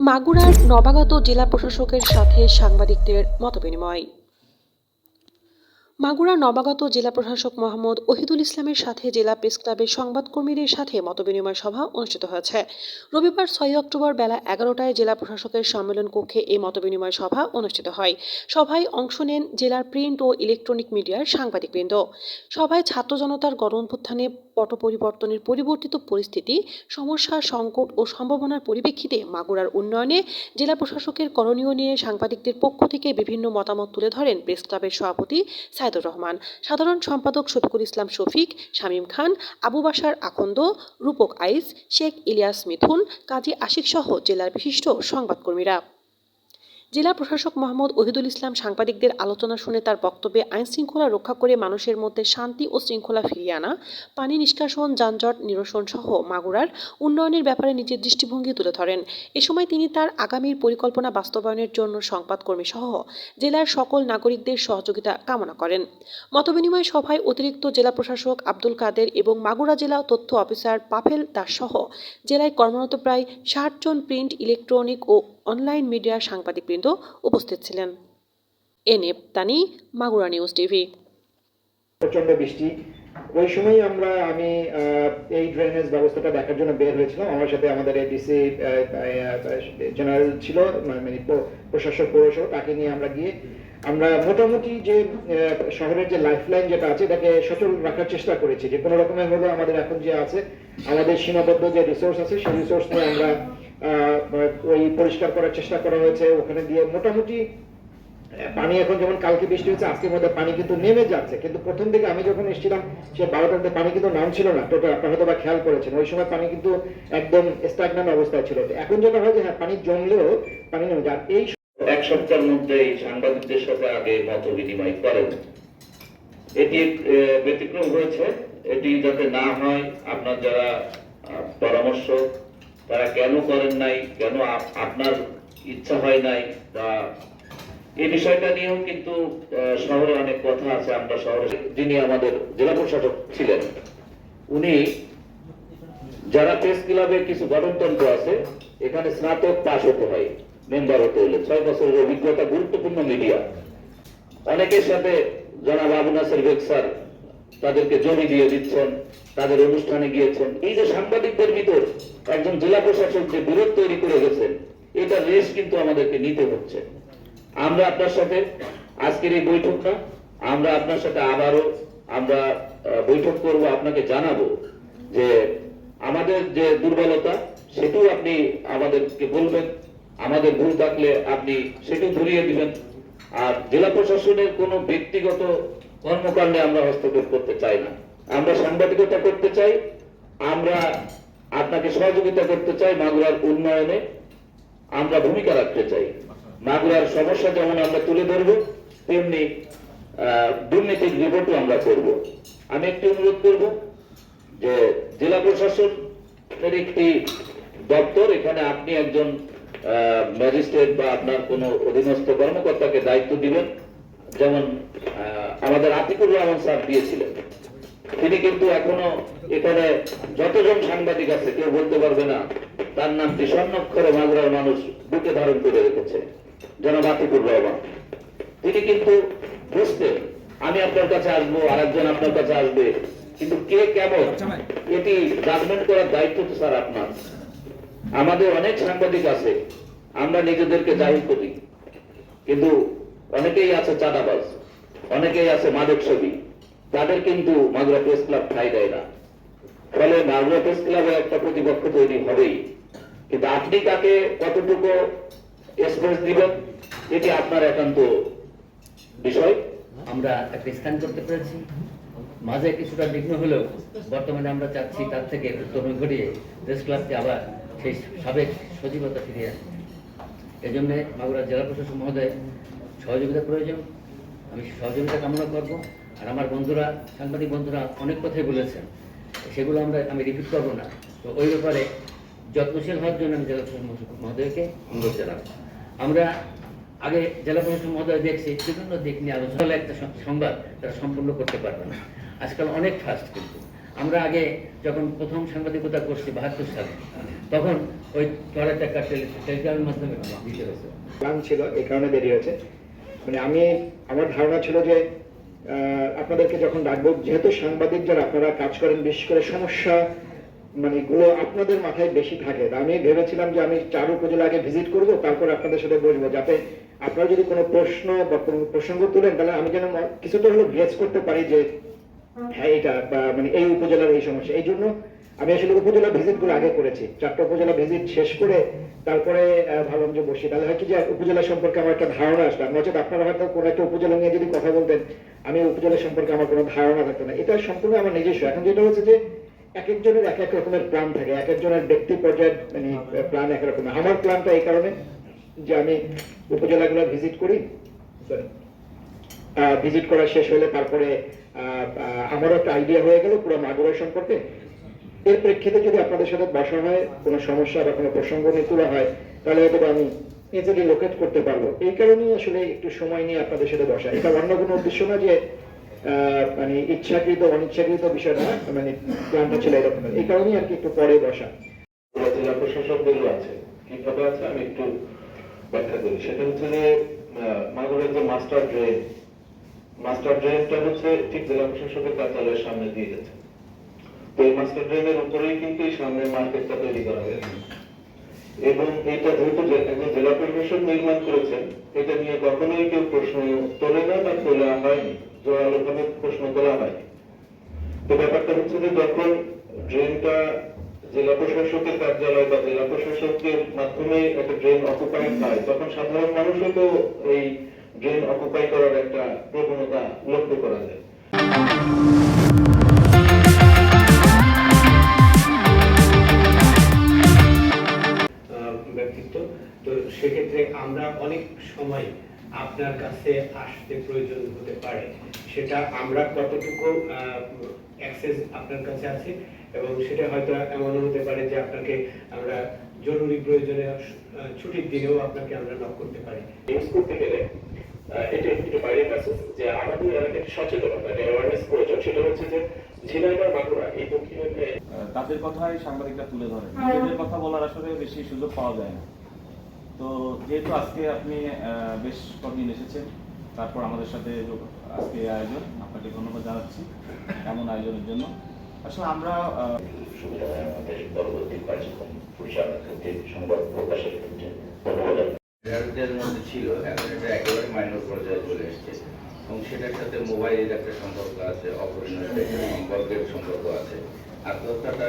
মাগুরার নবাগত জেলা প্রশাসকের সাথে সাংবাদিকদের মতবিনিময়। মাগুরা নবাগত জেলা প্রশাসক মোহাম্মদ ওহিদুল ইসলামের সাথে জেলা প্রেস ক্লাবের সংবাদকর্মীদের সাথে মতবিনিময় সভা অনুষ্ঠিত হয়েছে। রবিবার ছয় অক্টোবর বেলা এগারোটায় জেলা প্রশাসকের সম্মেলন কক্ষে এই মতবিনিময় সভা অনুষ্ঠিত হয়। সভায় অংশ নেন জেলার প্রিন্ট ও ইলেকট্রনিক মিডিয়ার সাংবাদিকবৃন্দ। সভায় ছাত্র জনতার গণঅভ্যুত্থানে পট পরিবর্তনের পরিবর্তিত পরিস্থিতি, সমস্যা, সংকট ও সম্ভাবনার পরিপ্রেক্ষিতে মাগুরার উন্নয়নে জেলা প্রশাসকের করণীয় নিয়ে সাংবাদিকদের পক্ষ থেকে বিভিন্ন মতামত তুলে ধরেন প্রেস ক্লাবের সভাপতি সাইদুর রহমান। সাধারণ সম্পাদক শফিকুল ইসলাম শফিক, শামীম খান, আবু বাসার আখন্দ রূপক আইস, শেখ ইলিয়াস মিথুন, কাজী আশিক সহ জেলার বিশিষ্ট সংবাদকর্মীরা। জেলা প্রশাসক মোহাম্মদ ওহিদুল ইসলাম সাংবাদিকদের আলোচনা শুনে তার বক্তব্যে আইন শৃঙ্খলা রক্ষা করে মানুষের মধ্যে শান্তি ও শৃঙ্খলা ফিরিয়ে আনা, পানি নিষ্কাশন, যানজট নিরসন সহ মাগুরার উন্নয়নের ব্যাপারে নিজের দৃষ্টিভঙ্গি তুলে ধরেন। এ সময় তিনি তার আগামীর পরিকল্পনা বাস্তবায়নের জন্য সংবাদকর্মী সহ জেলার সকল নাগরিকদের সহযোগিতা কামনা করেন। মতবিনিময় সভায় অতিরিক্ত জেলা প্রশাসক আব্দুল কাদের এবং মাগুরা জেলা তথ্য অফিসার পাফেল দাস সহ জেলায় কর্মরত প্রায় ষাট জন প্রিন্ট, ইলেকট্রনিক ও অনলাইন মিডিয়ার সাংবাদিকবৃন্দ উপস্থিত ছিলেন। NF Tani, Magura news TV. প্রচণ্ড বৃষ্টি। ওই সময় আমরা, আমি এই ড্রেনেজ ব্যবস্থাটা দেখার জন্য বের হয়েছিলাম। আমার সাথে আমাদের এডিসি জেনারেল ছিল মানে প্রশাসক, পৌরসভা, তাকে নিয়ে আমরা গিয়ে, আমরা মোটামুটি যে শহরের যে লাইফলাইন যেটা আছে, এটাকে সচল রাখার চেষ্টা করেছি। যে কোনো রকমের হলো আমাদের এখন যে আছে, আমাদের সীমাবদ্ধ যে রিসোর্স আছে, সেই রিসোর্স নিয়ে আমরা ওই পরিষ্কার করার চেষ্টা করা হয়েছে, ওখানে দিয়ে মোটামুটি পানি এখন যেমন কালকে বৃষ্টি হচ্ছে আজকের মধ্যে পানি কিন্তু নেমে যাচ্ছে। কিন্তু প্রথম দিকে আমি যখন এসেছিলাম, সে বারোটাতে পানি কিন্তু নামছিল না। টোটাল আপনারা হয়তো বা খেয়াল করেছেন, ওই সময় পানি কিন্তু একদম স্টাগনান অবস্থায় ছিল। এখন যেটা হয় যে হ্যাঁ পানি জমলেও পানি নেমে যায়। এই এক সপ্তাহের মধ্যে এই সাংবাদিকদের সাথে আগে মত বিনিময় করেন। এটি ব্যতিক্রম হয়েছে। এটি যাতে না হয়, আপনার যারা পরামর্শ তারা কেন করেন নাই? কেন আপনার ইচ্ছা হয় নাই? বা এই বিষয়টা নিয়েও কিন্তু শহরে অনেক কথা আছে। আমরা শহরে যিনি আমাদের জেলা প্রশাসক ছিলেন, উনি যারা প্রেস ক্লাবে কিছু গঠনতন্ত্র আছে, এখানে স্নাতক পাশ হতে হয়, মেম্বার হতে হলে। ছয় বছরের অভিজ্ঞতা, গুরুত্বপূর্ণ মিডিয়া। অনেকের সাথে জনাব আবু নাসের বেগ স্যার তাদেরকে জমি দিয়ে দিচ্ছেন, তাদের অনুষ্ঠানে গিয়েছেন। এই যে সাংবাদিকদের ভিতর একজন জেলা প্রশাসক যে বিরোধ তৈরি করে গেছেন, এটা রেস কিন্তু আমাদেরকে নিতে হচ্ছে। আমরা আপনার সাথে আজকের এই বৈঠকটা, আমরা আপনার সাথে আবারও আমরা বৈঠক করব, আপনাকে জানাব যে আমাদের যে দুর্বলতা, সেটাও আপনি আমাদেরকে বলবেন। আমাদের ভুল থাকলে আপনি সেটাও ধরিয়ে দিবেন। আর জেলা প্রশাসনের কোনো ব্যক্তিগত কর্মকাণ্ডে আমরা হস্তক্ষেপ করতে চাই না। আমরা সাংবাদিকতা করতে চাই, আমরা আপনাকে সহযোগিতা করতে চাই মাগুরার উন্নয়নে। আমরা ভূমিকা রাখতে চাই। মাগুরার সমস্যা যেমন আমরা তুলে ধরবো, তেমনি দুর্নীতির রিপোর্টও আমরা করব। আমি একটি অনুরোধ করব যে জেলা প্রশাসনের একটি দপ্তর, এখানে আপনি একজন ম্যাজিস্ট্রেট বা আপনার কোনো অধীনস্থ কর্মকর্তাকে দায়িত্ব দিবেন। যেমন আমাদের আতিকুর রহমান স্যার দিয়েছিলেন। তিনি কিন্তু এখনও এখানে যতজন সাংবাদিক আছে, কেউ বলতে পারবে না, তার নামটি স্বর্ণক্ষরে মাগুরার মানুষ বুকে ধারণ করে রেখেছে, জনাব আতিকুর রহমান। তিনি কিন্তু বুঝতেন, আমি আপনার কাছে আসব আর একজন আপনার কাছে আসবে, কিন্তু কে কেমন, এটি জাজমেন্ট করার দায়িত্ব তো স্যার আপনার। আমাদের অনেক সাংবাদিক আছে, আমরা নিজেদেরকে জাহির করি, কিন্তু অনেকেই আছে চাঁদাবাজ, অনেকেই আছে মাদক ছবি তাদের কিন্তু মাগুরা প্রেস ক্লাব ঠাই দেয় না। ফলে মাগুরা প্রেস ক্লাবে একটা প্রতিপক্ষ তৈরি হবেই। কিন্তু আপনি কাকে কতটুকু স্পেস দিবেন, এটি আপনার একান্ত বিষয়। আমরা একটা স্থান করতে পেরেছি। মাঝে কিছুটা বিঘ্ন হলেও বর্তমানে আমরা চাচ্ছি তার থেকে উত্তরণ ঘটিয়ে প্রেস ক্লাবকে আবার সেই সাবেক সজীবতা ফিরিয়ে আনতে। এই জন্যে মাগুরা জেলা প্রশাসক মহোদয় সহযোগিতা প্রয়োজন। আমি সহযোগিতা কামনা করব। আর আমার বন্ধুরা, সাংবাদিক বন্ধুরা অনেক কথাই বলেছেন। সেগুলো আমরা, আমি রিপিট করব না। তো ওই ব্যাপারে যত্নশীল হওয়ার জন্য আমি জেলা প্রশাসন মহোদয়কে অনুরোধ জানাব। আমরা আগে জেলা প্রশাসন মহোদয় দেখছি, বিভিন্ন দিক নিয়ে আলোচনা একটা সংবাদ তারা সম্পূর্ণ করতে পারবে না। আজকাল অনেক ফাস্ট কিন্তু। আমরা আগে যখন প্রথম সাংবাদিকতা করছি বাহাত্তর সালে, তখন ওই টয়লেট একটা টেলিগ্রামের মাধ্যমে দিতে হয়েছে। ছিল, এই কারণে দেরি হয়েছে। মানে আমি, আমার ধারণা ছিল যে আপনাদেরকে যখন ডাকবো, যেহেতু সাংবাদিক যারা, আপনারা কাজ করেন, বিশেষ করে সমস্যা মানে গুলো আপনাদের মাথায় বেশি থাকে। আমি ভেবেছিলাম যে আমি চার উপজেলা আগে ভিজিট করব, তারপর আপনাদের সাথে বসবো, যাতে আপনারা যদি কোনো প্রশ্ন বা কোনো প্রসঙ্গ তুলেন, তাহলে আমি যেন কিছুটা হলেও গেস করতে পারি যে হ্যাঁ এটা বা মানে এই উপজেলার এই সমস্যা। এই জন্য আমি আসলে উপজেলা ভিজিটগুলো আগে করেছি। চারটা উপজেলা ভিজিট শেষ করে তারপরে ভাবলাম যে বসি। তাহলে হয় কি যে উপজেলা সম্পর্কে আমার একটা ধারণা আসলো হচ্ছে আপনারা হয়তো কোনো একটা উপজেলা নিয়ে যদি কথা বলতেন, আমি উপজেলা সম্পর্কে আমার কোনো ধারণা থাকতো না। এটা সম্পূর্ণ আমার নিজস্ব। এখন যেটা হচ্ছে যে এক একজনের এক এক রকমের প্ল্যান থাকে। এক একজনের ব্যক্তি পর্যায়ের মানে প্ল্যান এক রকমের। আমার প্ল্যানটা এই কারণে যে আমি উপজেলাগুলো ভিজিট করি. ভিজিট করা শেষ হলে তারপরে আমারও একটা আইডিয়া হয়ে গেল পুরো মাগুরা সম্পর্কে। এর প্রেক্ষিতে যদি আপনাদের সাথে বসা হয়, কোনো সমস্যা বা কোনো প্রসঙ্গ নিয়ে তোলা হয়, তাহলে হয়তো আমি ইজিলি লোকেট করতে পারব। এই কারণেই আসলে একটু সময় নিয়ে আপনাদের সাথে বসা। এটা অন্য কোনো উদ্দেশ্য না যে মানে ইচ্ছাকৃত, অনিচ্ছাকৃত বিষয় না মানে প্ল্যানটা ছিল এরকম। এই কারণেই আর কি একটু পরে বসা। জেলা প্রশাসকদেরও আছে। কীভাবে আছে? আমি একটু ব্যাখ্যা করি। সেটা হচ্ছে যে মাগুরের যে মাস্টার ড্রেন মাস্টার ড্রেনটা হচ্ছে ঠিক জেলা প্রশাসকের কার্যালয়ের সামনে দিয়ে গেছে এই মাস্টার ড্রেনের উপরেই কিন্তু এই সামনে মার্কেটটা তৈরি করা হয়েছে। এবং এটা যেহেতু জেলা প্রশাসক নির্মাণ করেছেন, এটা নিয়ে কখনোই কেউ প্রশ্ন তোলে না বা তোলা হয়নি জোরালোভাবে প্রশ্ন তোলা হয়নি। তো ব্যাপারটা হচ্ছে যে যখন ড্রেনটা জেলা প্রশাসকের কার্যালয় বা জেলা প্রশাসকের মাধ্যমে একটা ড্রেন অকুপাই হয়, তখন সাধারণ মানুষও তো এই ড্রেন অকুপাই করার একটা প্রবণতা লক্ষ্য করা যায়। আপনার কাছে আসতে প্রয়োজন হতে পারে সেটা আমরা কতটুকু অ্যাক্সেস আপনার কাছে আছে এবং সেটা হয়তো এমন হতে পারে যে আপনাকে আমরা জরুরি প্রয়োজনে ছুটির দিনেও আপনাকে আমরা নক করতে পারি। ইউজ করতে গেলে এটা একটু বাইরের মেসেজ যে আমাদের এলাকায় সচেতনতা অ্যাওয়ারনেস প্রয়োজন। সেটা হচ্ছে যে ঝিনাইদহ বাঁকুড়া এই আহ, তাদের কথাই সাংবাদিকরা তুলে ধরেন। নিজেদের কথা বলার আসলে বেশি সুযোগ পাওয়া যায় না। তো যেহেতু আজকে আপনি বেশ কদিন এসেছেন, তারপর আমাদের সাথে আজকে আয়োজন, আপনাকে ধন্যবাদ জানাচ্ছি এমন আয়োজনের জন্য। আসলে আমরা ছিল, এখন এটা একেবারে মাইনর পর্যায়ে চলে এসছে। এবং সেটার সাথে মোবাইলের একটা সম্পর্ক আছে, অপরিণত একটা সম্পর্কের সম্পর্ক আছে। আত্মহত্যাটা